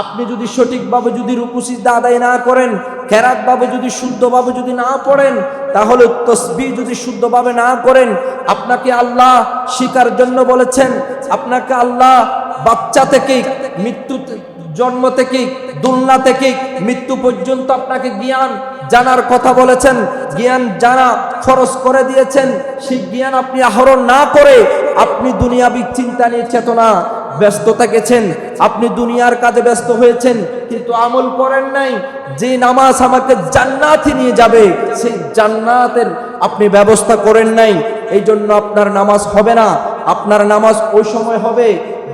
আপনি যদি সঠিকভাবে যদি রুকুসিদা আদায় না করেন কেরাতভাবে যদি শুদ্ধভাবে যদি না পড়েন, তাহলে তসবি যদি শুদ্ধভাবে না করেন, আপনাকে আল্লাহ শিকার জন্য বলেছেন, আপনাকে আল্লাহ বাচ্চা থেকে মৃত্যু জন্ম থেকে দুলনা থেকে মৃত্যু পর্যন্ত আপনাকে জ্ঞান জানার কথা বলেছেন, জ্ঞান জানা খরচ করে দিয়েছেন, সেই জ্ঞান আপনি আহরণ না করে আপনি দুনিয়াবিক চিন্তা নিয়ে চেতনা ব্যস্ত থেকেছেন আপনি দুনিয়ার কাজে ব্যস্ত হয়েছেন, কিন্তু আমল করেন নাই। যে নামাজ আমাকে জান্নাতে নিয়ে যাবে, সেই জান্নাতের আপনি ব্যবস্থা করেন নাই। এই জন্য আপনার নামাজ হবে না। আপনার নামাজ ওই সময় হবে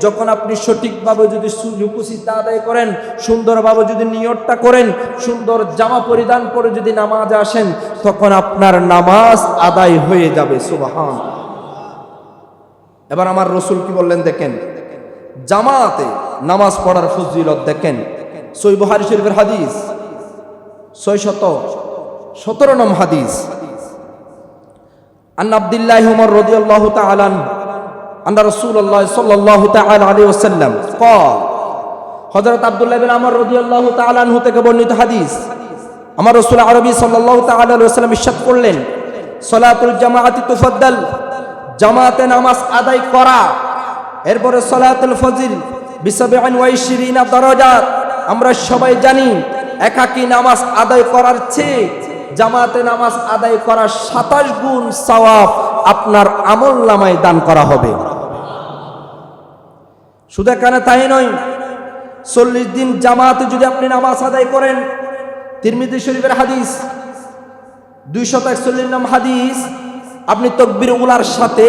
যখন আপনি সঠিকভাবে যদি সুকুসিতা আদায় করেন, সুন্দরভাবে যদি নিয়তটা করেন, সুন্দর জামা পরিধান করে যদি নামাজে আসেন, তখন আপনার নামাজ আদায় হয়ে যাবে। সুবাহান। এবার আমার রসুল কি বললেন দেখেন জামাতে নামাজ পড়ার ফজিলত দেখেন। সই বহারি শরীফের হাদিস ছয় শত সতেরো নম হাদিস। আন আবদুল্লাহ উমর রদি আল্লাহ তালান আন্না রসুল আল্লাহ সাল্লাহ তাল আলী ওসাল্লাম কল হজরত আবদুল্লাহ বিন আমার রদি আল্লাহ তালান হতে বর্ণিত হাদিস। আমার রসুল আরবি সাল্লাহ তাল্লাম বিশ্বাস করলেন, সলাতুল জামাআতি তুফাদ্দাল, জামাতে নামাজ আদায় করা। এরপরে সালাতুল ফজিল ইশরিনা দারাজাত। আমরা সবাই জানি একাকী নামাজ আদায় করার চেয়ে জামাতে নামাজ আদায় করার সাতাশ গুণ সওয়াব আপনার আমল নামায় দান করা হবে। শুধু এখানে তাই নয়, চল্লিশ দিন জামাতে যদি আপনি নামাজ আদায় করেন তিরমিদি শরীফের হাদিস, দুইশত একচল্লিশ নাম হাদিস, আপনি তকবির উলার সাথে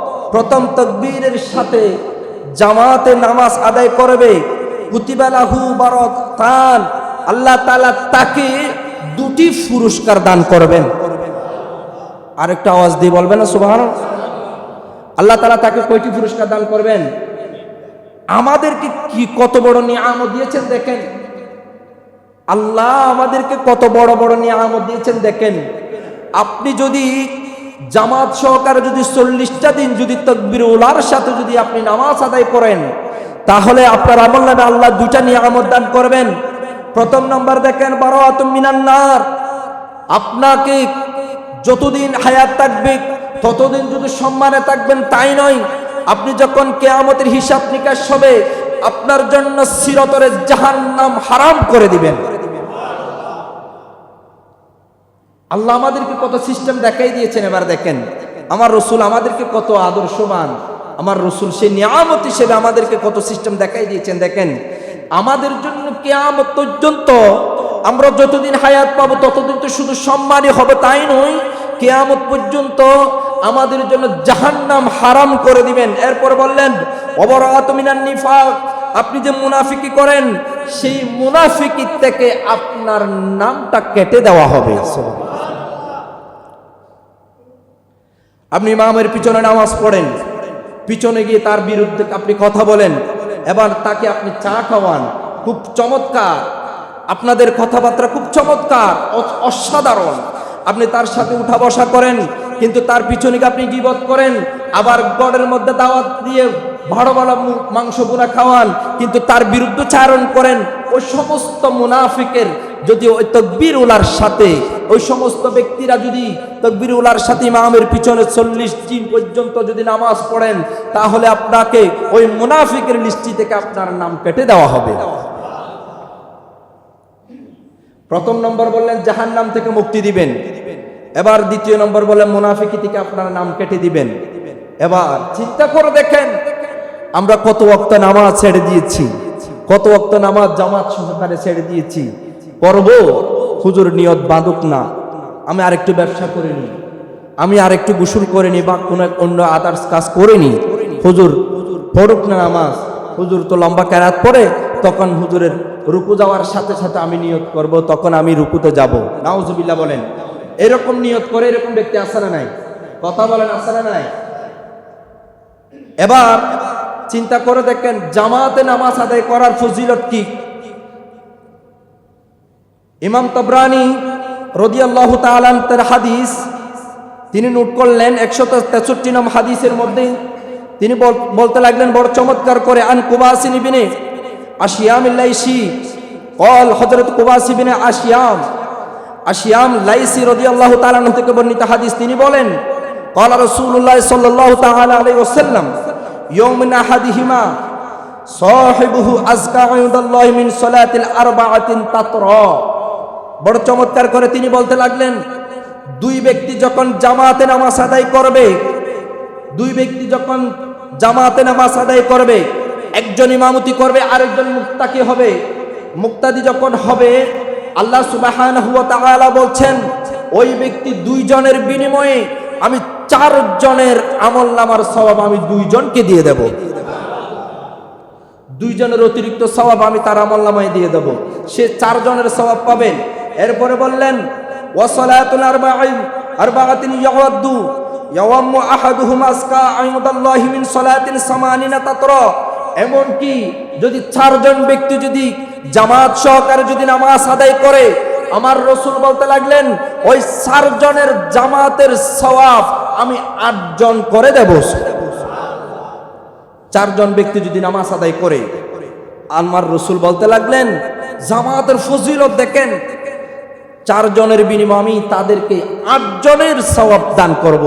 প্রথম তকবীরের সাথে জামাতে নামাজ আদায় করবে কুতিবালাহু তান। আল্লাহ তালা তাকে দুটি পুরস্কার দান করবেন। আরেকটা আওয়াজ দিয়ে বলবেন না সুবহান আল্লাহ তালা তাকে কয়টি পুরস্কার দান করবেন? আমাদেরকে কি কত বড় নিয়ামত দিয়েছেন দেখেন? আল্লাহ আমাদেরকে কত বড় বড় নিয়ামত দিয়েছেন দেখেন? আপনি যদি জামাত সহকারে যদি চল্লিশটা দিন যদি তকবির উলার সাথে যদি আপনি নামাজ আদায় করেন, তাহলে আপনার আমল নামে আল্লাহ দুইটা নিয়ামত দান করবেন। প্রথম নম্বর দেখেন বারো মিনান্নার আপনাকে যতদিন হায়াত থাকবে, ততদিন যদি সম্মানে থাকবেন, তাই নয়। আপনি যখন কেয়ামতের হিসাব নিকাশ হবে, আপনার জন্য চিরতরে জাহান্নাম হারাম করে দিবেন। আল্লাহ আমাদেরকে কত সিস্টেম দেখাই দিয়েছেন এবার দেখেন। আমার রসুল আমাদেরকে কত আদর্শবান। আমার রসুল সে নিয়ামত হিসেবে আমাদেরকে কত সিস্টেম দেখাই দিয়েছেন। দেখেন, আমাদের জন্য কেয়ামত পর্যন্ত আমরা যতদিন হায়াত পাবো, ততদিন তো শুধু সম্মানই হবে, তাই নয়, কেয়ামত পর্যন্ত আমাদের জন্য জাহান্নাম হারাম করে দিবেন। এরপর বললেন নিফাক। আপনি যে মুনাফিকি করেন, সেই মুনাফিকি থেকে আপনার নামটা কেটে দেওয়া হবে। আপনি ইমামের পিছনে নামাজ পড়েন। পিছনে গিয়ে তার বিরুদ্ধে আপনি কথা বলেন। এবার তাকে আপনি চা খাওয়ান। খুব চমৎকার। আপনাদের কথাবার্তা খুব চমৎকার অসাধারণ। আপনি তার সাথে উঠা বসা করেন, কিন্তু তার পিছনে আপনি গিবত করেন। আবার গড়ের মধ্যে দাওয়াত দিয়ে ভালো ভালো মাংস বুনা খাওয়ান, কিন্তু তার বিরুদ্ধে চারণ করেন। ওই সমস্ত মুনাফিকের যদি ওই তকবির উলার সাথে ওই সমস্ত ব্যক্তিরা যদি তকবির উলার সাথে ইমামের পিছনে চল্লিশ দিন পর্যন্ত যদি নামাজ পড়েন, তাহলে আপনাকে ওই মুনাফিকের লিস্টি থেকে আপনার নাম কেটে দেওয়া হবে। প্রথম নম্বর বললেন জাহান নাম থেকে মুক্তি দিবেন। এবার দ্বিতীয় নম্বর বললেন, মুনাফিকি থেকে আপনার নাম কেটে দিবেন। এবার চিন্তা করে দেখেন, আমরা কত ওক্ত নামাজ ছেড়ে দিয়েছি, কত ওক্ত নামাজ জামাত সহকারে ছেড়ে দিয়েছি। করব হুজুর নিয়ত বাঁধুক না। আমি আরেকটু ব্যবসা করে করিনি। আমি আরেকটু গোসল করিনি বা কোনো অন্য আদার্স কাজ করিনি। হুজুর পড়ুক না নামাজ। হুজুর তো লম্বা ক্যারাত পড়ে, তখন হুজুরের রুকু যাওয়ার সাথে সাথে আমি নিয়ত করব, তখন আমি রুকুতে যাব। নাউজুবিল্লাহ বলেন। এরকম নিয়ত করে এরকম ব্যক্তি আসে না নাই? কথা বলেন আসে না নাই? এবার চিন্তা করে দেখেন, জামাতে নামাজ আদায় করার ফজিলত কি? ইমাম তবরানি রদিয়াল্লাহু তাআলার তার হাদিস তিনি নোট করলেন একশত তেষট্টি নম হাদিসের মধ্যে তিনি বল- বলতে লাগলেন বড় চমৎকার করে আন কুবাসিন ইবিনে আশিয়াম লাইসি কল হযরত কুবাসি বিনে আশিয়াম আশিয়াম লাইসি রাদিয়াল্লাহু তাআলা আনহু থেকে বর্ণিত হাদিস তিনি বলেন قال رسول الله صلى الله تعالى عليه وسلم يوم من احدهما صاحبه ازكى عند الله من صلاه الاربعه تطرى বড় চমৎকার করে তিনি বলতে লাগলেন, দুই ব্যক্তি যখন জামাতে নামাজ আদায় করবে, দুই ব্যক্তি যখন জামাতে নামাজ আদায় করবে, একজন ইমামতি করবে, আরেকজন মুক্তাকি হবে। মুক্তাদি যখন হবে, আল্লাহ সুবাহান হুয়া তাআলা বলছেন, ওই ব্যক্তি দুইজনের বিনিময়ে আমি চারজনের আমল নামার স্বভাব আমি দুইজনকে দিয়ে দেব। দুইজনের অতিরিক্ত স্বভাব আমি তার আমল নামায় দিয়ে দেব। সে চারজনের স্বভাব পাবেন। এরপরে বললেন ওয়াসালাতুল আরবাঈন, আরবাআতিন ইয়াওয়াদ্দু ইয়াওয়াম্মু আহাদুহুম আসকা আইমুদাল্লাহি মিন সালাতিন সামানিনা তাতরা। এমন কি যদি চারজন ব্যক্তি যদি জামাত সহকারে যদি নামাজ আদায় করে, আমার রসুল বলতে লাগলেন, ওই চারজনের জামাতের সওয়াব আমি আটজন করে দেব। চারজন ব্যক্তি যদি নামাজ আদায় করে, আমার রসুল বলতে লাগলেন, জামাতের ফজিলত দেখেন চারজনের বিনিময়ে আমি তাদেরকে আটজনের সওয়াব দান করব।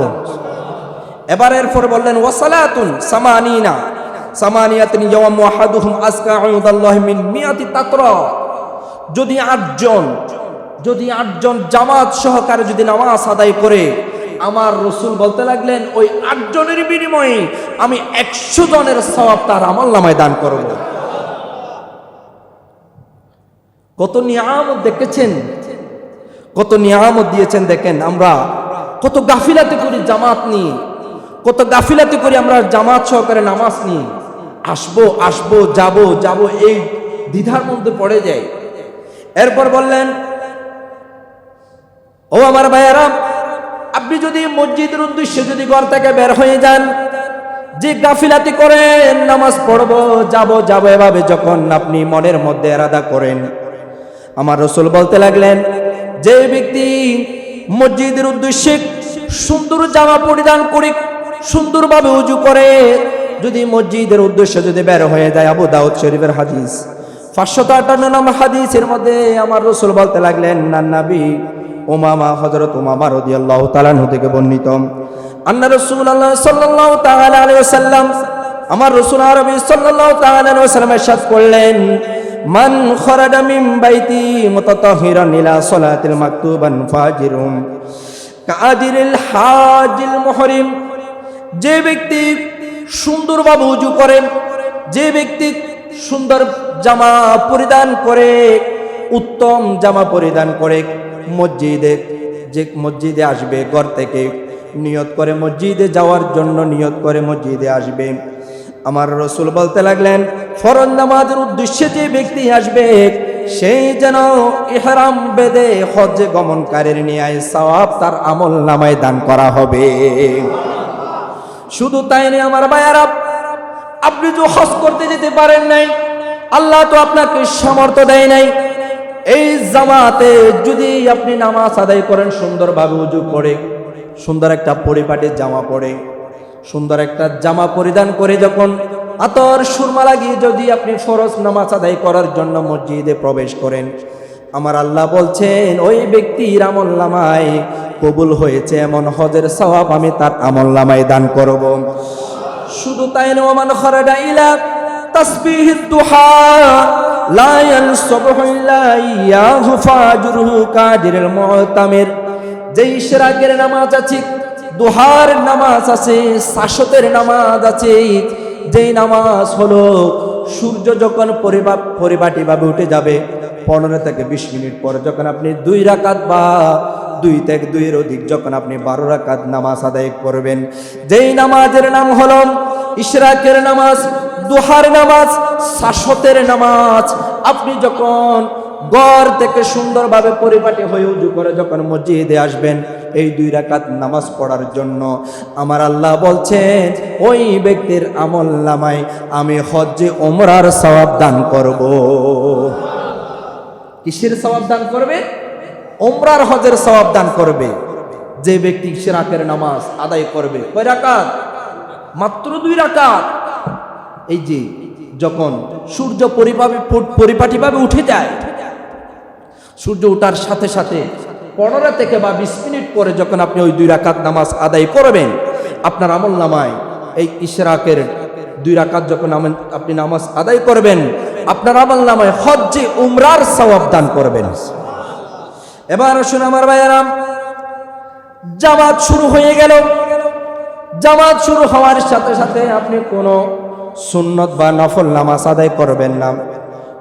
এবার এরপর বললেন, ওয়াসালাতুন সামানিনা। সামানিয়াতিন ইয়াওয়াম ওয়াহাদুহুম আসকা ইনদাল্লাহি মিন মিয়াতি তাতরা। যদি আটজন যদি আটজন জামাত সহকারে যদি নামাজ আদায় করে, আমার রসুল বলতে লাগলেন, ওই আটজনের বিনিময়ে আমি একশো জনের সওয়াব তার আমল নামায় দান করব। কত নিয়ামত দেখেছেন? কত নিয়ামত দিয়েছেন দেখেন আমরা। কত গাফিলাতি করি জামাত নিয়ে। কত গাফিলাতি করি আমরা জামাত সহকারে নামাজ নিয়ে। আসব আসব, যাব যাব, এই দ্বিধার মধ্যে পড়ে যায় এরপর বললেন, ও আমার ভাইয়ারা, আপনি যদি মসজিদের উদ্দেশ্যে যদি ঘর থেকে বের হয়ে যান, যে গাফিলাতি করেন, নামাজ পড়ব, যাব যাব, এভাবে যখন আপনি মনের মধ্যে এরাদা করেন। আমার রসুল বলতে লাগলেন যে ব্যক্তি মসজিদের উদ্দেশ্যে সুন্দর জামা পরিধান করে সুন্দরভাবে উজু করে, যদি মসজিদের উদ্দেশ্যে যদি বের হয়ে যায়, আবু দাউদ শরীফের হাদিস। পাঁচশত আটান্ন নম্বর হাদিসের মধ্যে আমার রসুল বলতে লাগলেন নান্নাবি ওমামা হজরত ওমামা রদি আল্লাহ তালানহু থেকে বর্ণিত। আন্না রসুল আল্লাহ সাল্লাহ তাআলা আলাইহি ওয়াসাল্লাম, আমার রসুল আরবি সাল্লাহ আলাইহি ওয়াসাল্লাম ইরশাদ করলেন মান খরাজা বাইতি মুতাতাহিরান ইলা সালাতিল মাকতুবান ফাজিরুম কাদিরিল হাজিল মুহরিম। যে ব্যক্তি সুন্দরভাবে উজু করে, যে ব্যক্তি সুন্দর জামা পরিধান করে, উত্তম জামা পরিধান করে, মসজিদে যে মসজিদে আসবে, ঘর থেকে নিয়ত করে মসজিদে যাওয়ার জন্য নিয়ত করে মসজিদে আসবে। আমার রসুল বলতে লাগলেন, ফরজ নামাজের উদ্দেশ্যে যে ব্যক্তি আসবে সেই যেন ইহরাম বেদে হজ্জে গমনকারীর নিয়ে সওয়াব তার আমল নামায় দান করা হবে। শুধু তাই নেই আমার ভাইয়ারা, আপনি তো হজ করতে যেতে পারেন নাই, আল্লাহ তো আপনাকে সামর্থ্য দেয় নাই। এই জামাতে যদি আপনি নামাজ আদায় করেন, সুন্দরভাবে উজু করে, সুন্দর একটা পরিপাটির জামা পরে সুন্দর একটা জামা পরিধান করে যখন আতর সুরমা লাগিয়ে যদি আপনি ফরজ নামাজ আদায় করার জন্য মসজিদে প্রবেশ করেন, আমার আল্লাহ বলছেন, ওই ব্যক্তির আমল নামায় কবুল হয়েছে এমন হজের সওয়াব আমি তার আমল নামায় দান করব। শুধু তাই নয়, ওমান খরাজা ইলা তাসবিহ দুহা, লা ইয়ানসাবহু ইল্লা ইয়াহু ফাজরুহু মুতামির। যেই ইশরাকের নামাজ আছে দুহার নামাজ আছে শাসতের নামাজ আছে যেই নামাজ হলো, সূর্য যখন পরিবা পরিপাটিভাবে উঠে যাবে, পনেরো থেকে বিশ মিনিট পর যখন আপনি দুই রাকাত বা দুই থেকে দুইয়ের অধিক যখন আপনি বারো রাকাত নামাজ আদায় করবেন। যেই নামাজের নাম হলো, ইশরাকের নামাজ, দুহার নামাজ শাসতের নামাজ। আপনি যখন ঘর থেকে সুন্দরভাবে পরিপাটি হয়ে উজু করে যখন মসজিদে আসবেন, এই দুই রাকাত নামাজ পড়ার জন্য। আমার আল্লাহ বলছেন, ওই ব্যক্তির আমল নামায় আমি হজ্জে ওমরার সওয়াব দান করব। কিসের সওয়াব দান করবে? ওমরার হজের সওয়াব দান করবে। যে ব্যক্তি সিরাকের নামাজ আদায় করবে, কয় রাকাত? মাত্র দুই রাকাত। এই যে, যখন সূর্য পরিপাটি পরিপাটিভাবে উঠে যায় সূর্য ওঠার সাথে সাথে পনেরো থেকে বা বিশ মিনিট পরে যখন আপনি ওই দুই রাকাত নামাজ আদায় করবেন, আপনার আমল নামায়, এই ইশরাকের দুই রাকাত যখন আপনি নামাজ আদায় করবেন, আপনার আমল নামায় হজ্জে উমরার সওয়াব দান করবেন। এবার শুন আমার ভাইয়ারাম, জামাত শুরু হয়ে গেল। জামাত শুরু হওয়ার সাথে সাথে আপনি কোনো সুন্নত বা নফল নামাজ আদায় করবেন না।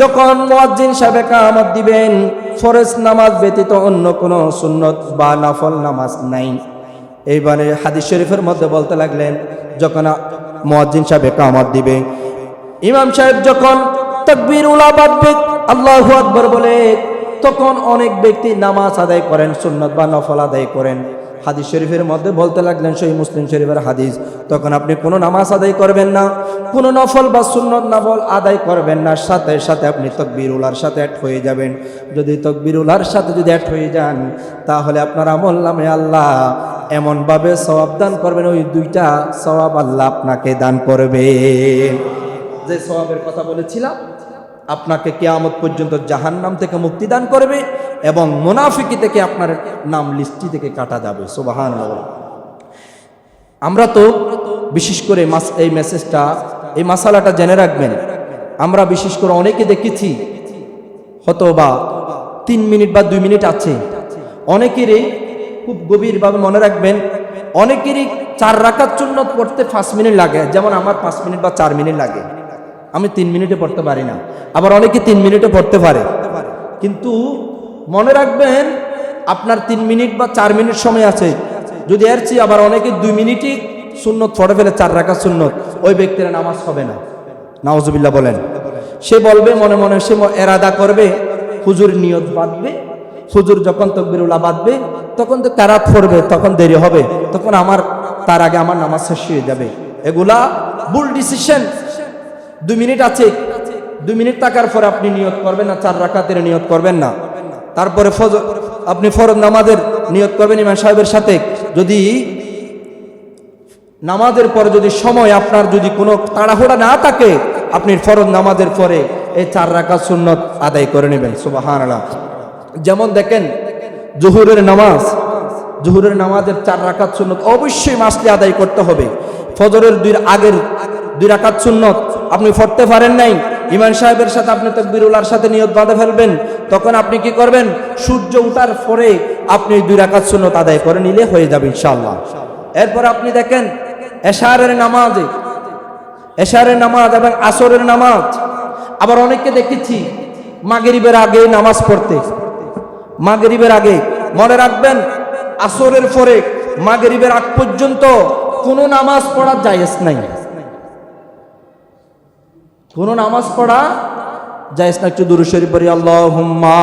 যখন মুয়াজ্জিন সাহেব ইকামত দিবেন, ফরজ নামাজ ব্যতীত অন্য কোনো সুন্নত বা নফল নামাজ নাই। এইবারে হাদিস শরীফের মধ্যে বলতে লাগলেন, যখন মুয়াজ্জিন সাহেব ইকামত দিবে, ইমাম সাহেব যখন তকবীর উলা বাঁধবে, আল্লাহু আকবার বলে, তখন অনেক ব্যক্তি নামাজ আদায় করেন, সুন্নত বা নফল আদায় করেন। হাদিস শরীফের মধ্যে বলতে লাগলেন সেই মুসলিম শরীফের হাদিস। তখন আপনি কোনো নামাজ আদায় করবেন না, কোনো নফল বা সুন্নত নফল আদায় করবেন না। সাথে সাথে আপনি তকবির উলার সাথে অ্যাড হয়ে যাবেন। যদি তকবির উলার সাথে যদি অ্যাড হয়ে যান, তাহলে আপনার আমল নামে আল্লাহ এমনভাবে সওয়াব দান করবেন, ওই দুইটা সওয়াব আল্লাহ আপনাকে দান করবে। যে সওয়াবের কথা বলেছিলাম আপনাকে কেয়ামত পর্যন্ত জাহান নাম থেকে মুক্তি দান করবে এবং মুনাফিকি থেকে আপনার নাম লিস্টি থেকে কাটা যাবে। সোবাহান আমরা তো বিশেষ করে মাস, এই মেসেজটা, এই মাসালাটা জেনে রাখবেন। আমরা বিশেষ করে অনেকে দেখেছি হয়তো বা তিন মিনিট বা দুই মিনিট আছে। অনেকেরই খুব গভীরভাবে মনে রাখবেন, অনেকেরই চার রাখার জন্য পড়তে পাঁচ মিনিট লাগে, যেমন আমার পাঁচ মিনিট বা চার মিনিট লাগে। আমি তিন মিনিটে পড়তে পারি না। আবার অনেকে তিন মিনিটে পড়তে পারে। কিন্তু মনে রাখবেন, আপনার তিন মিনিট বা চার মিনিট সময় আছে। যদি এর চেয়ে আবার অনেকে দুই মিনিটই সুন্নত পড়ে ফেলে, চার রাখা সুন্নত, ওই ব্যক্তির নামাজ হবে না। নাওজুবিল্লাহ বলেন। সে বলবে, মনে মনে সে এরাদা করবে, হুজুর নিয়ত বাঁধবে। হুজুর যখন তকবিরুল্লাহ বাঁধবে, তখন তো কারাত পড়বে, তখন দেরি হবে। তখন আমার, তার আগে আমার নামাজ শেষ হয়ে যাবে। এগুলা ভুল ডিসিশন দুই মিনিট আছে। দুই মিনিট থাকার পরে আপনি নিয়ত করবেন না, চার রাকাতের নিয়ত করবেন না। তারপরে আপনি ফরজ নামাজের নিয়ত করবেন ইমাম সাহেবের সাথে। যদি নামাজের পরে যদি সময় আপনার যদি কোনো তাড়াহুড়া না থাকে, আপনি ফরজ নামাজের পরে এই চার রাকাত সুন্নত আদায় করে নেবেন। সুবাহান যেমন দেখেন, জহুরের নামাজ, জহুরের নামাজের চার রাকাত সুন্নত অবশ্যই মাসলে আদায় করতে হবে। ফজরের দুই আগের দুই রাকাত সুন্নত। আপনি পড়তে পারেন নাই। ইমান সাহেবের সাথে আপনি তকবিরুল্লাহর সাথে নিয়ত বাঁধে ফেলবেন। তখন আপনি কি করবেন? সূর্য উঠার পরে আপনি দুই রাকাত সুন্নত আদায় করে নিলে হয়ে যাবে ইনশাআল্লাহ। এরপর আপনি দেখেন, এশারের নামাজে, এশারের নামাজ এবং আসরের নামাজ। আবার অনেককে দেখেছি, মাগরিবের আগে নামাজ পড়তে। মাগরিবের আগে মনে রাখবেন, আসরের পরে মাগরিবের আগ পর্যন্ত কোনো নামাজ পড়া জায়েজ নাই। কোনো নামাজ পড়া যাইস না, একটু দুরু শরীফ পড়ি আল্লাহ হুম্মা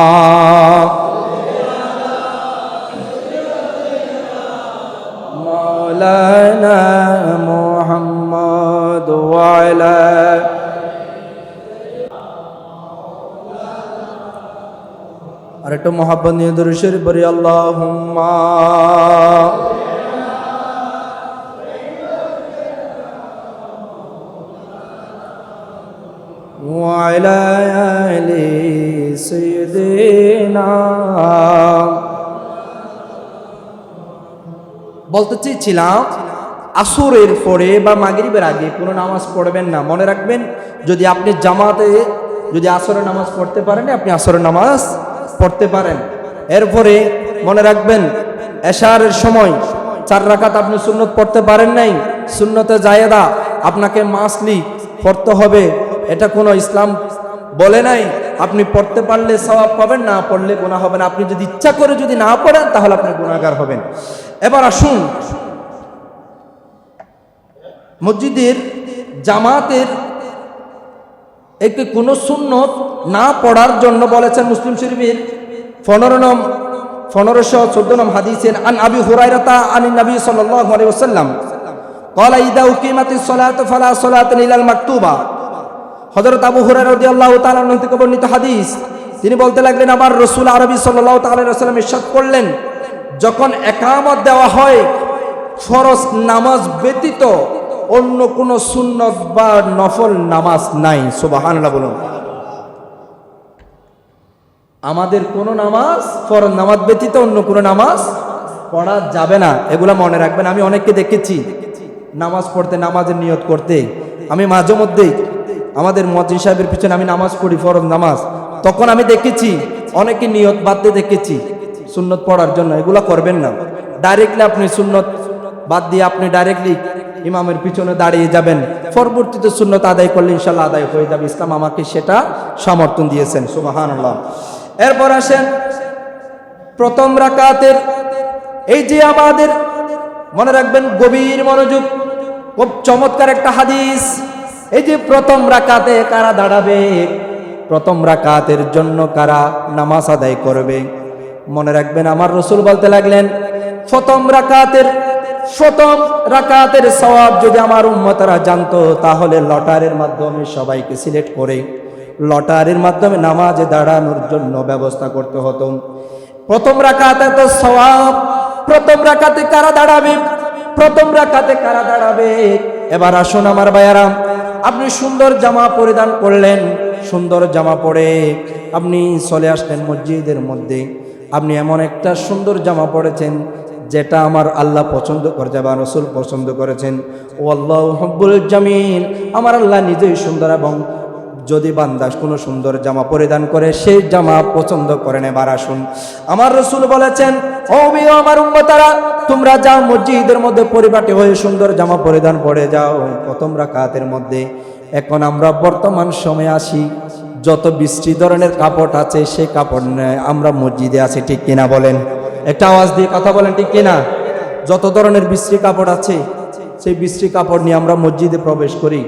মাওলানা আর একটু মোহাম্মদ নিয়ে দুরু শরীফ পড়ি আল্লাহ হুম্মা وعلى آل سيدنا বলতে চেয়েছিলাম আসরের পরে বা মাগরিবের আগে কোনো নামাজ পড়বেন না মনে রাখবেন যদি আপনি জামাতে যদি আসরের নামাজ পড়তে পারেন আপনি আসরের নামাজ পড়তে পারেন এরপরে মনে রাখবেন এশারের সময় চার রাকাত আপনি সুন্নত পড়তে পারেন নাই সুন্নতে জায়েদা আপনাকে মাসলি পড়তে হবে এটা কোনো ইসলাম বলে নাই আপনি পড়তে পারলে সওয়াব পাবেন না পড়লে গুণা হবে না আপনি যদি ইচ্ছা করে যদি না পড়েন তাহলে আপনি গুণাগার হবেন এবার আসুন মসজিদের জামাতের একটি কোনো সুন্নত না পড়ার জন্য বলেছেন মুসলিম শরীফের পনেরো নম পনেরোশো চোদ্দ নম হাদিসের আন আবি হুরাইরাতা আন নবী সাল্লাল্লাহু আলাইহি ওয়াসাল্লাম قال إذا أقيمت الصلاة فلا صلاة إلا المكتوبة হযরত আবু হুরায়রা রাদিয়াল্লাহু তাআলা আনহু থেকে বর্ণিত হাদিস। তিনি বলতে লাগলেন, আমার রসুল আরবি আলাইহি ওয়াসাল্লাম ইরশাদ করলেন, যখন একামত দেওয়া হয়, ফরজ নামাজ ব্যতীত অন্য কোনো সুন্নত বা নফল নামাজ নাই। সুবহানাল্লাহ বলুন। আমাদের কোনো নামাজ ফরজ নামাজ ব্যতীত অন্য কোনো নামাজ পড়া যাবে না। এগুলা মনে রাখবেন, আমি অনেককে দেখেছি, নামাজ পড়তে নামাজের নিয়ত করতে। আমি মাঝে মধ্যেই আমাদের মজিন সাহেবের পিছনে আমি নামাজ পড়ি, ফরজ নামাজ। তখন আমি দেখেছি, অনেকে নিয়ত বাদতে দেখেছি, সুন্নত পড়ার জন্য। এগুলা করবেন না। ডাইরেক্টলি আপনি সুন্নত বাদ দিয়ে আপনি ডাইরেক্টলি ইমামের পিছনে দাঁড়িয়ে যাবেন। পরবর্তীতে সুন্নত আদায় করলে ইনশাল্লাহ আদায় হয়ে যাবে। ইসলাম আমাকে সেটা সমর্থন দিয়েছেন। সুবাহান এরপর আসেন প্রথম রাকাতের। এই যে আমাদের, মনে রাখবেন, গভীর মনোযোগ, খুব চমৎকার একটা হাদিস। এই যে প্রথম রাকাতে কারা দাঁড়াবে? প্রথম রাকাতের জন্য কারা নামাজ আদায় করবে? মনে রাখবেন, আমার রসুল বলতে লাগলেন, প্রথম রাকাতের প্রথম রাকাতের সওয়াব যদি আমার উম্মতরা জানতো, তাহলে লটারের মাধ্যমে সবাইকে সিলেক্ট করে, লটারের মাধ্যমে নামাজে দাঁড়ানোর জন্য ব্যবস্থা করতে হতো। প্রথম রাকাতে তো সওয়াব, প্রথম রাকাতে কারা দাঁড়াবে? প্রথম রাকাতে কারা দাঁড়াবে? এবার আসুন আমার বায়ারাম আপনি সুন্দর জামা পরিধান করলেন, সুন্দর জামা পরে আপনি চলে আসলেন মসজিদের মধ্যে। আপনি এমন একটা সুন্দর জামা পরেছেন, যেটা আমার আল্লাহ পছন্দ করেছে বা রসুল পছন্দ করেছেন। ও আল্লাহ হব্বুল জামিন আমার আল্লাহ নিজেই সুন্দর এবং যদি বান্দাস কোনো সুন্দর জামা পরিধান করে, সেই জামা পছন্দ করেন এবার আসুন। আমার রসুল বলেছেন আমার উম্মতারা, তোমরা যাও মসজিদের মধ্যে পরিপাটি হয়ে সুন্দর জামা পরিধান করে যাও। প্রথম রাকাতের মধ্যে? এখন আমরা বর্তমান সময়ে আসি, যত বৃষ্টি ধরনের কাপড় আছে, সেই কাপড় আমরা মসজিদে আছি, ঠিক কিনা বলেন? একটা আওয়াজ দিয়ে কথা বলেন, ঠিক কিনা? যত ধরনের বৃষ্টি কাপড় আছে, সেই বৃষ্টি কাপড় নিয়ে আমরা মসজিদে প্রবেশ করি।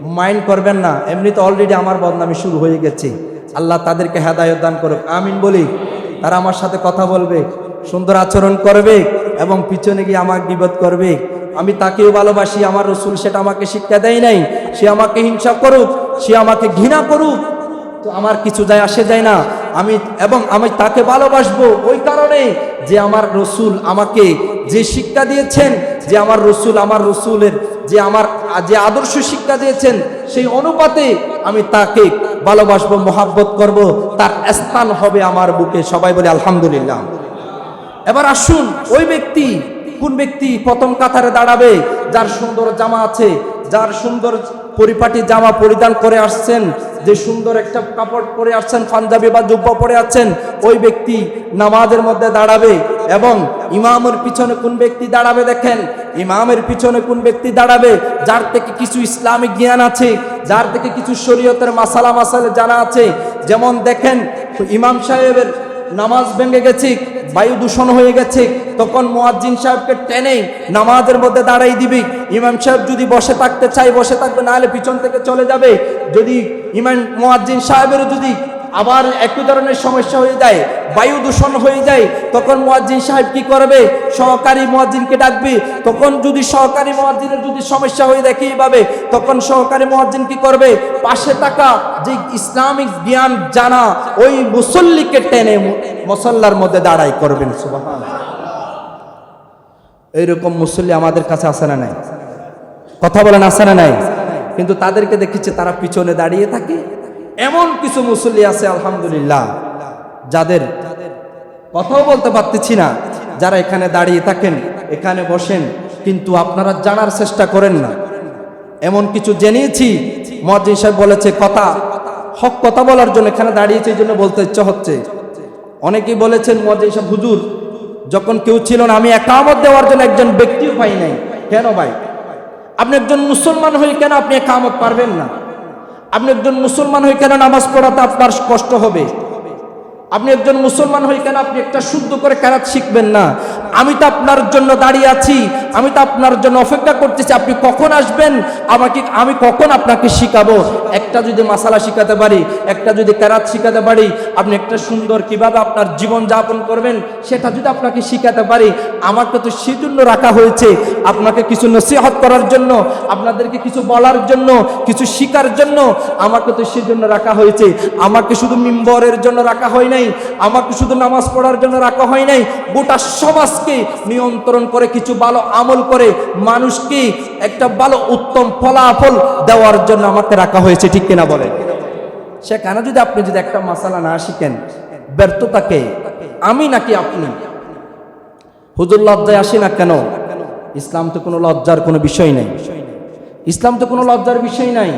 মাইন্ড করবেন না। এমনিতে অলরেডি আমার বদনামি শুরু হয়ে গেছে। আল্লাহ তাদেরকে হেদায়ত দান করুক। আমিন বলি। তারা আমার সাথে কথা বলবে, সুন্দর আচরণ করবে এবং পিছনে গিয়ে আমার বিপদ করবে। আমি তাকেও ভালোবাসি, আমার রসুল সেটা আমাকে শিক্ষা দেয় নাই। সে আমাকে হিংসা করুক, সে আমাকে ঘৃণা করুক। তো আমার কিছু যায় আসে যায় না। আমি এবং আমি তাকে ভালোবাসবো ওই কারণে যে আমার রসুল আমাকে যে শিক্ষা দিয়েছেন, যে আমার রসুল আমার রসুলের, যে আমার, যে আদর্শ শিক্ষা দিয়েছেন, সেই অনুপাতে আমি তাকে ভালোবাসবো, মোহাব্বত করব, তার স্থান হবে আমার বুকে। সবাই বলে আলহামদুলিল্লাহ। এবার আসুন, ওই ব্যক্তি কোন ব্যক্তি প্রথম কাতারে দাঁড়াবে, যার সুন্দর জামা আছে, যার সুন্দর পরিপাটি জামা পরিধান করে আসছেন, যে সুন্দর একটা কাপড় পরে আসছেন, পাঞ্জাবি বা জুব্বা পরে আছেন ওই ব্যক্তি নামাজের মধ্যে দাঁড়াবে এবং ইমামের পিছনে কোন ব্যক্তি দাঁড়াবে দেখেন, ইমামের পিছনে কোন ব্যক্তি দাঁড়াবে, যার থেকে কিছু ইসলামিক জ্ঞান আছে, যার থেকে কিছু শরীয়তের মাসালা মাসালে জানা আছে। যেমন দেখেন, ইমাম সাহেবের নামাজ ভেঙে গেছে, বায়ু দূষণ হয়ে গেছে, তখন মোয়াজ্জিন সাহেবকে টেনে নামাজের মধ্যে দাঁড়াই দিবি। ইমাম সাহেব যদি বসে থাকতে চাই বসে থাকবে, নাহলে পিছন থেকে চলে যাবে। যদি ইমাম মোয়াজ্জিন সাহেবেরও যদি আবার একই ধরনের সমস্যা হয়ে যায়, বায়ু দূষণ হয়ে যায়, তখন মুয়াজ্জিন সাহেব কি করবে? সহকারী মুয়াজ্জিনকে ডাকবে। তখন যদি সহকারী মুয়াজ্জিনের যদি সমস্যা হয়ে দেখে এইভাবে তখন সহকারী মুয়াজ্জিন কি করবে? পাশে থাকা যে ইসলামিক জ্ঞান জানা, ওই মুসল্লিকে টেনে মসল্লার মধ্যে দাঁড়াই করবেন এইরকম মুসল্লি আমাদের কাছে আসে না নাই? কথা বলেন, আসে না নাই? কিন্তু তাদেরকে দেখেছি, তারা পিছনে দাঁড়িয়ে থাকে। এমন কিছু মুসল্লি আছে, আলহামদুলিল্লাহ, যাদের কথাও বলতে পারতেছি না। যারা এখানে দাঁড়িয়ে থাকেন, এখানে বসেন, কিন্তু আপনারা জানার চেষ্টা করেন না। এমন কিছু জেনেছি, মহাজিন সাহেব বলেছে, কথা, হক কথা বলার জন্য এখানে দাঁড়িয়েছে, এই জন্য বলতে ইচ্ছা হচ্ছে। অনেকেই বলেছেন মজা এসব হুজুর, যখন কেউ ছিল না, আমি একামত দেওয়ার জন্য একজন ব্যক্তিও পাই নাই। কেন ভাই? আপনি একজন মুসলমান হয়ে কেন আপনি একামত পারবেন না? আপনি একজন মুসলমান হয়ে কেন নামাজ পড়াতে আপনার কষ্ট হবে? আপনি একজন মুসলমান হয়ে কেন আপনি একটা শুদ্ধ করে কেরাত শিখবেন না? আমি তো আপনার জন্য দাঁড়িয়ে আছি, আমি তো আপনার জন্য অপেক্ষা করতেছি, আপনি কখন আসবেন? আমাকে, আমি কখন আপনাকে শিখাবো? একটা যদি মাসালা শিখাতে পারি, একটা যদি কেরাত শিখাতে পারি, আপনি একটা সুন্দর কীভাবে আপনার জীবন যাপন করবেন, সেটা যদি আপনাকে শিখাতে পারি, আমাকে তো সেজন্য রাখা হয়েছে। আপনাকে কিছু নসিহত করার জন্য, আপনাদেরকে কিছু বলার জন্য, কিছু শিকার জন্য আমাকে তো সেজন্য রাখা হয়েছে। আমাকে শুধু মিম্বরের জন্য রাখা হয় নাই আমাকে শুধু নামাজ পড়ার জন্য রাখা হয় নাই, গোটা সমাজকে নিয়ন্ত্রণ করে, কিছু ভালো আমল করে, মানুষকে একটা ভালো উত্তম ফলাফল দেওয়ার জন্য আমাকে রাখা হয়েছে, ঠিক কিনা বলেন? সেখানে যদি আপনি যদি একটা মশালা না শিখেন ব্যর্থতাকে আমি নাকি আপনি? হুজুর লজ্জায় আসি না কেন? ইসলাম তো কোনো লজ্জার কোনো বিষয় নেই। ইসলাম তো কোনো লজ্জার বিষয় নাই।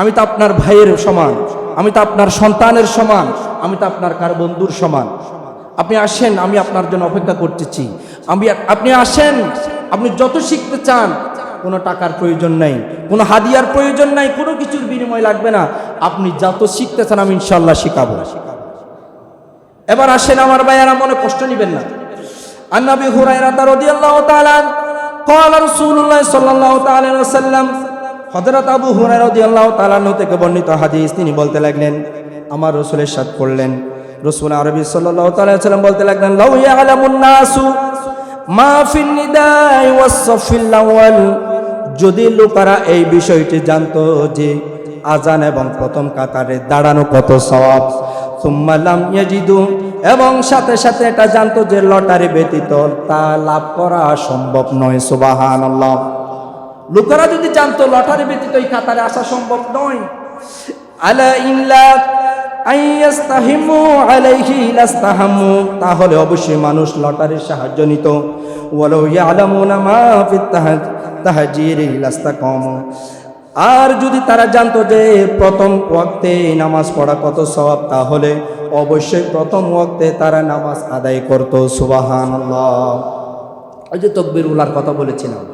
আমি তো আপনার ভাইয়ের সমান। আমি তো আপনার সন্তানের সমান আমি তো আপনার কার বন্ধুর সমান আপনি আসেন আমি আপনার জন্য অপেক্ষা করতেছি আমি আপনি আসেন আপনি যত শিখতে চান কোনো টাকার প্রয়োজন নাই কোনো হাদিয়ার প্রয়োজন নাই কোনো কিছুর বিনিময় লাগবে না আপনি যত শিখতে চান আমি ইনশাল্লাহ শিখাবো এবার আসেন আমার ভাইয়ারা মনে কষ্ট নেবেন না আন্নাবি হুরায়রা রাদিয়াল্লাহু তাআলা قال رسول الله صلى الله تعالى وسلم হযরত আবু হুরায়রা রাদিয়াল্লাহু তাআলা থেকে বর্ণিত হাদিস, তিনি বলতে লাগলেন, আমার রসুলের সাথ পড়লেন রাসূল আরবি সাল্লাম বলতে লাগলেন, লাউ যদি লোকেরা এই বিষয়টি জানতো যে আজান এবং প্রথম কাতারে দাঁড়ানো কত সওয়াব সুম্মালাম এবং সাথে সাথে এটা জানতো যে লটারি ব্যতীত তা লাভ করা সম্ভব নয় সুবাহান আল্লাহ লোকেরা যদি জানতো লটারি ব্যতীত এই কাতারে আসা সম্ভব নয়। আলা ইল্লা তাহলে অবশ্যই মানুষ লটারির সাহায্য নিত। আর যদি তারা জানতো যে প্রথম ওয়াক্তে নামাজ পড়া কত সব তাহলে অবশ্যই প্রথম ওয়াক্তে তারা নামাজ আদায় করত। সুবাহান ওই যে তকবির উলার কথা বলেছিলাম।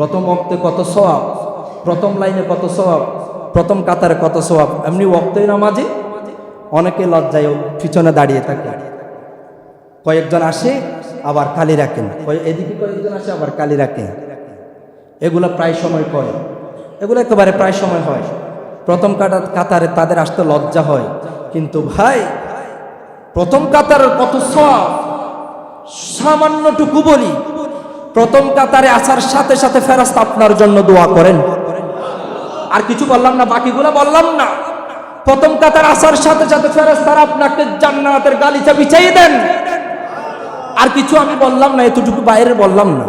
প্রথম ওয়াক্তে কত সওয়াব? প্রথম লাইনে কত সওয়াব? প্রথম কাতারে কত সওয়াব? এমনি ওয়াক্তে নামাজে? অনেকে লজ্জায় পিছনে দাঁড়িয়ে থাকে। কয়েকজন আসে, আবার কালি রাখেন। এদিকে কয়েকজন আসে, আবার কালি রাখেন। এগুলো প্রায় সময় করে এগুলো একেবারে প্রায় সময় হয়। প্রথম কাটার কাতারে তাদের আসতে লজ্জা হয়। কিন্তু ভাই, প্রথম কাতারের কত সব সামান্যটুকু বলি। প্রথম কাতারে আসার সাথে সাথে ফেরাস্ত আপনার জন্য দোয়া করেন। আর কিছু বললাম না, বাকিগুলো বললাম না। প্রথম কাতার আসার সাথে সাথে ফেরাস্তারা আপনাকে জান্নাতের গালিচা বিছাইয়ে দেন। আর কিছু আমি বললাম না, এতটুকু বাইরে বললাম না।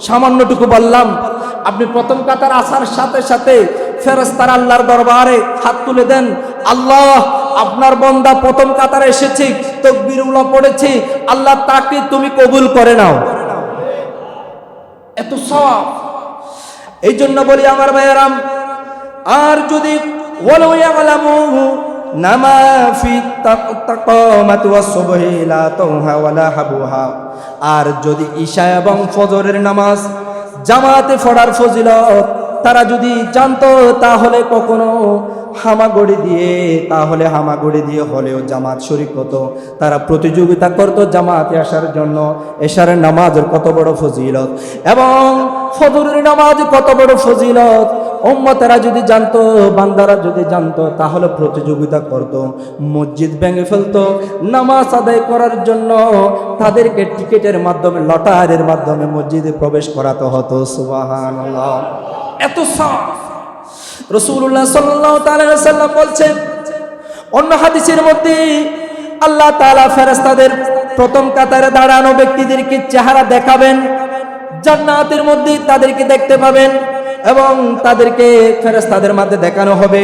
সামান্যটুকু বললাম, আপনি প্রথম কাতার আসার সাথে সাথে ফেরেস্তার আল্লাহর দরবারে হাত তুলে দেন। আল্লাহ, আপনার বন্দা প্রথম কাতারে এসেছে তকবির উলা পড়েছে। আল্লাহ তাকে তুমি কবুল করে নাও। এত সব এই জন্য বলি আমার ভাইয়ারাম, আর যদি আর যদি ঈশা এবং ফজরের নামাজ জামাতে ফড়ার ফজিলত তারা যদি জানতো, তাহলে কখনো হামাগুড়ি দিয়ে, তাহলে হামাগুড়ি দিয়ে হলেও জামাত শরিক হতো। তারা প্রতিযোগিতা করতো জামাতে আসার জন্য। এশারের নামাজের কত বড় ফজিলত। এবং ফজরের নামাজ কত বড় ফজিলত। উম্মতেরা যদি জানতো, বান্দারা যদি জানতো, তাহলে প্রতিযোগিতা করত। মসজিদ ভেঙে ফেলতো। নামাজ আদায় করার জন্য তাদেরকে টিকেটের মাধ্যমে, লটারের মাধ্যমে মসজিদে প্রবেশ করাতে হতো। সুবাহান এত সব রসুল্লাহ সাল্লাহ সাল্লাম বলছেন, অন্য হাদিসের মধ্যে আল্লাহ তালা ফেরেস্তাদের প্রথম কাতারে দাঁড়ানো ব্যক্তিদেরকে চেহারা দেখাবেন, জান্নাতের মধ্যে তাদেরকে দেখতে পাবেন এবং তাদেরকে ফেরেস্তাদের মধ্যে দেখানো হবে।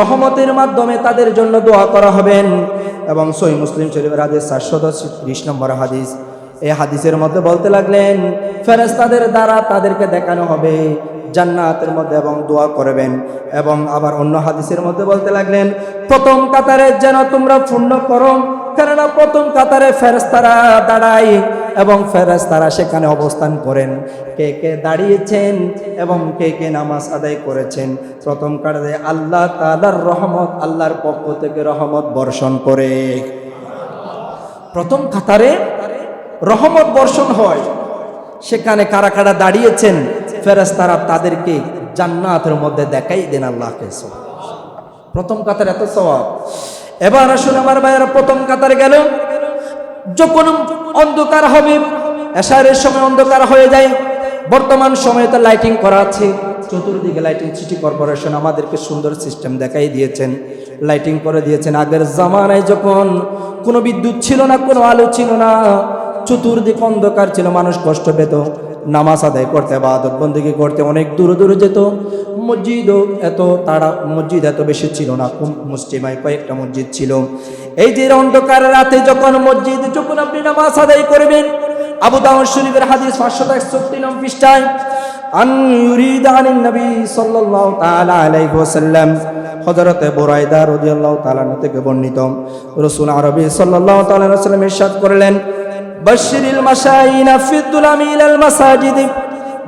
রহমতের মাধ্যমে তাদের জন্য দোয়া করা হবেন এবং সই মুসলিম শরীফের হাদিস চারশো ত্রিশ নম্বর হাদিস। এই হাদিসের মধ্যে বলতে লাগলেন ফেরেস্তাদের দ্বারা তাদেরকে দেখানো হবে। জান্নাতের মধ্যে এবং দোয়া করবেন। এবং আবার অন্য হাদিসের মধ্যে বলতে লাগলেন, প্রথম কাতারে যেন তোমরা পূর্ণ করো, কেননা প্রথম কাতারে ফেরেস্তারা দাঁড়ায় এবং ফেরেস্তারা সেখানে অবস্থান করেন। কে কে দাঁড়িয়েছেন এবং কে কে নামাজ আদায় করেছেন? প্রথম কাতারে আল্লাহ তালার রহমত, আল্লাহর পক্ষ থেকে রহমত বর্ষণ করে। প্রথম কাতারে রহমত বর্ষণ হয়। সেখানে কারা কারা দাঁড়িয়েছেন? ফেরেস্তারা তাদেরকে জান্নাতের মধ্যে দেখাই দেন আল্লাহকে। প্রথম কাতার এত সওয়াব। এবার আসুন আমার ভাইয়েরা, প্রথম কাতারে গেল, যখন অন্ধকার হবে, এশারের সময় অন্ধকার হয়ে যায়, বর্তমান সময়ে তো লাইটিং করা আছে, চতুর্দিকে লাইটিং সিটি কর্পোরেশন আমাদেরকে সুন্দর সিস্টেম দেখাই দিয়েছেন লাইটিং করে দিয়েছেন। আগের জামানায় যখন কোনো বিদ্যুৎ ছিল না, কোনো আলো ছিল না, চতুর্দিক অন্ধকার ছিল, মানুষ কষ্ট পেত। নামাজ আদায় করতে বা বন্দিকে করতে অনেক দূরে দূরে যেত। মসজিদও এত, তারা মসজিদ এত বেশি ছিল না মুসলিমায় কয়েকটা মসজিদ ছিল। এই যে অন্ধকার রাতে যখন মসজিদ, যখন আপনি নামাজ আদায় করবেন, আবু দাউদ শরীফের হাদিস পাঁচশো একষট্টি নম পৃষ্ঠায়, আন থেকে বর্ণিত। রাসূল আরবি সাল্লাল্লাহু করলেন বাশশিরিল মাশাইনা ফিদ্দুলামি আল মাসাজিদ।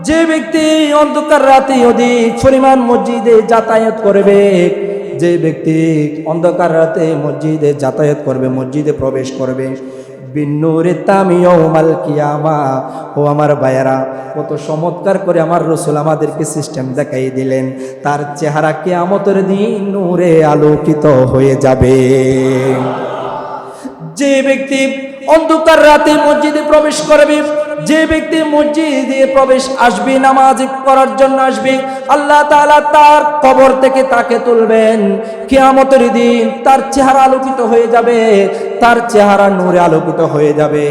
যে ব্যক্তি অন্ধকার রাতে অধিক পরিমাণ মসজিদে যাতায়াত করবে, যে ব্যক্তি অন্ধকার রাতে মসজিদে যাতায়াত করবে, মসজিদে প্রবেশ করবে, বিন্নুরে তামিয়মাল কিয়ামা। ও আমার ভাইয়ারা, কত চমৎকার করে আমার রসুল আমাদেরকে সিস্টেম দেখাই দিলেন। তার চেহারা কেয়ামতের দিন নূরে আলোকিত হয়ে যাবে। যে ব্যক্তি অন্ধকার রাতে মসজিদে প্রবেশ করবে। যে ব্যক্তি মসজিদে প্রবেশ আসবে, নামাজ করার জন্য আসবে, আল্লাহ তাআলা তার কবর থেকে তাকে তুলবেন। কিয়ামতের দিন তার চেহারা আলোকিত হয়ে যাবে, তার চেহারা নূরে আলোকিত হয়ে যাবে।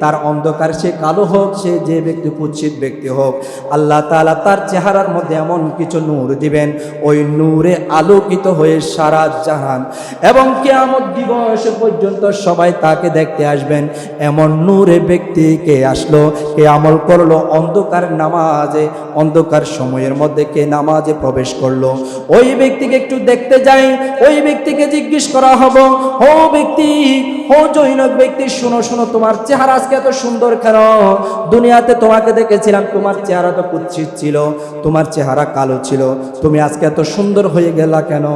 তার অন্ধকার সে কালো হোক, সে যে ব্যক্তি কুৎসিত ব্যক্তি হোক, আল্লাহ তাআলা তার চেহারার মধ্যে এমন কিছু নূর দিবেন, ওই নূরে আলোকিত হয়ে সারা জাহান। এবং কেয়ামত দিবস পর্যন্ত সবাই তাকে দেখতে আসবেন, এমন নূরে ব্যক্তিকে আসলো? কে আমল করল অন্ধকার নামাজে। অন্ধকার সময়ের মধ্যে কে নামাজে প্রবেশ করল? ওই ব্যক্তিকে একটু দেখতে যাই, ওই ব্যক্তিকে জিজ্ঞেস করা হব, ও ব্যক্তি, ও জৈনক ব্যক্তি, শুনো শুনো, তোমার চেহারা আজকে এত সুন্দর কেন? দুনিয়াতে তোমাকে দেখেছিলাম, তোমার চেহারা তো কুৎসিত ছিল, তোমার চেহারা কালো ছিল, তুমি আজকে এত সুন্দর হয়ে গেলা কেন?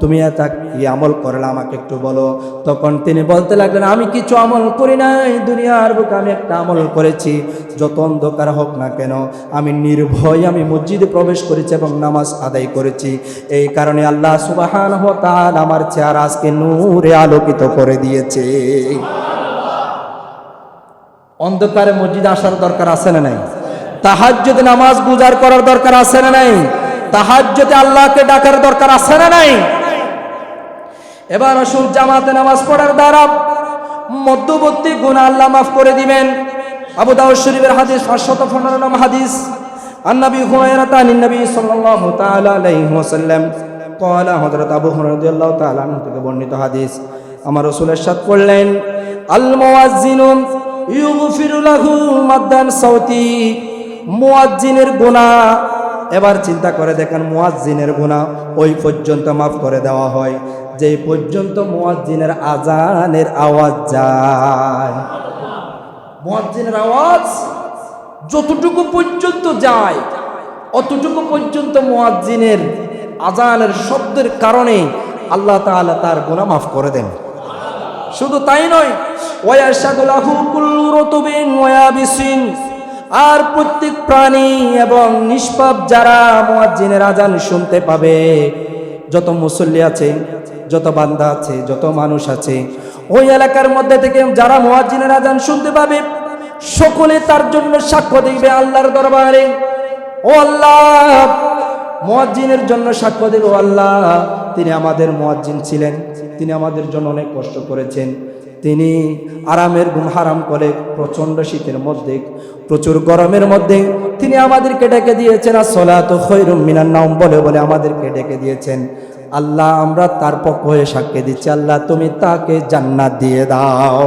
তুমি এত কি আমল করলে আমাকে একটু বলো। তখন তিনি বলতে লাগলেন, আমি কিছু আমল করি নাই, দুনিয়ার বুকে আমি একটা আমল করেছি। যত অন্ধকার হোক না কেন, আমি নির্ভয় আমি মসজিদে প্রবেশ করেছি এবং নামাজ আদায় করেছি। এই কারণে আল্লাহ সুবাহান হতাল আমার চেহারা আজকে নূরে আলোকিত করে দিয়েছে। অন্ধকারে মসজিদ আসার দরকার আছে না নাই? তাহাজ্জুদে নামাজ গুজার করার দরকার আছে না নাই? তাহাজ্জুদে আল্লাহকে ডাকার দরকার আছে না নাই? এবার আসুন জামাতে নামাজ পড়ার দ্বারা মধ্যবর্তী গুণ আল্লাহ মাফ করে দিবেন। আবু দাউদ শরীফের হাদিস পাঁচশত পনেরো নম্বর হাদিস আন্নবী হুমায়রাত আনিন নবী সাল্লাল্লাহু তাআলা আলাইহি ওয়াসাল্লাম قال হযরত আবু হুরায়রা রাদিয়াল্লাহু তাআলা আনহু থেকে বর্ণিত হাদিস আমার রাসূল ارشاد করলেন আল মুয়াজ্জিনু ইউগফিরু লাহু মাদ্দান সাউতি মুয়াজ্জিনের গুনাহ এবার চিন্তা করে দেখেন মুয়াজ্জিনের গুনাহ ওই পর্যন্ত মাফ করে দেওয়া হয় যে পর্যন্ত মুয়াজ্জিনের আজানের আওয়াজ যায় মুয়াজ্জিনের আওয়াজ যতটুকু পর্যন্ত যায়, অতটুকু পর্যন্ত মুয়াজ্জিনের আজানের শব্দের কারণে আল্লাহ তাআলা তার গুনাহ মাফ করে দেন। শুধু তাই নয় আর প্রত্যেক প্রাণী এবং নিষ্পাপ যারা মুয়াজ্জিনের আজান শুনতে পাবে, যত মুসল্লি আছে, যত বান্দা আছে, যত মানুষ আছে ওই এলাকার মধ্যে থেকে যারা মুয়াজ্জিনের আজান শুনতে পাবে, সকলে তার জন্য সাক্ষ্য দিবে আল্লাহর দরবারে। ও আল্লাহ, মুয়াজ্জিনের জন্য সাক্ষ্য ও আল্লাহ, তিনি আমাদের মুয়াজ্জিন ছিলেন, তিনি আমাদের জন্য অনেক কষ্ট করেছেন। তিনি আরামের ঘুম হারাম করে প্রচণ্ড শীতের মধ্যে, প্রচুর গরমের মধ্যে তিনি আমাদেরকে ডেকে দিয়েছেন আর সলাত খৈরুম মিনার নাম বলে বলে আমাদেরকে ডেকে দিয়েছেন। আল্লাহ আমরা তার পক্ষ হয়ে সাক্ষী দিচ্ছি। আল্লাহ তুমি তাকে জান্নাত দিয়ে দাও।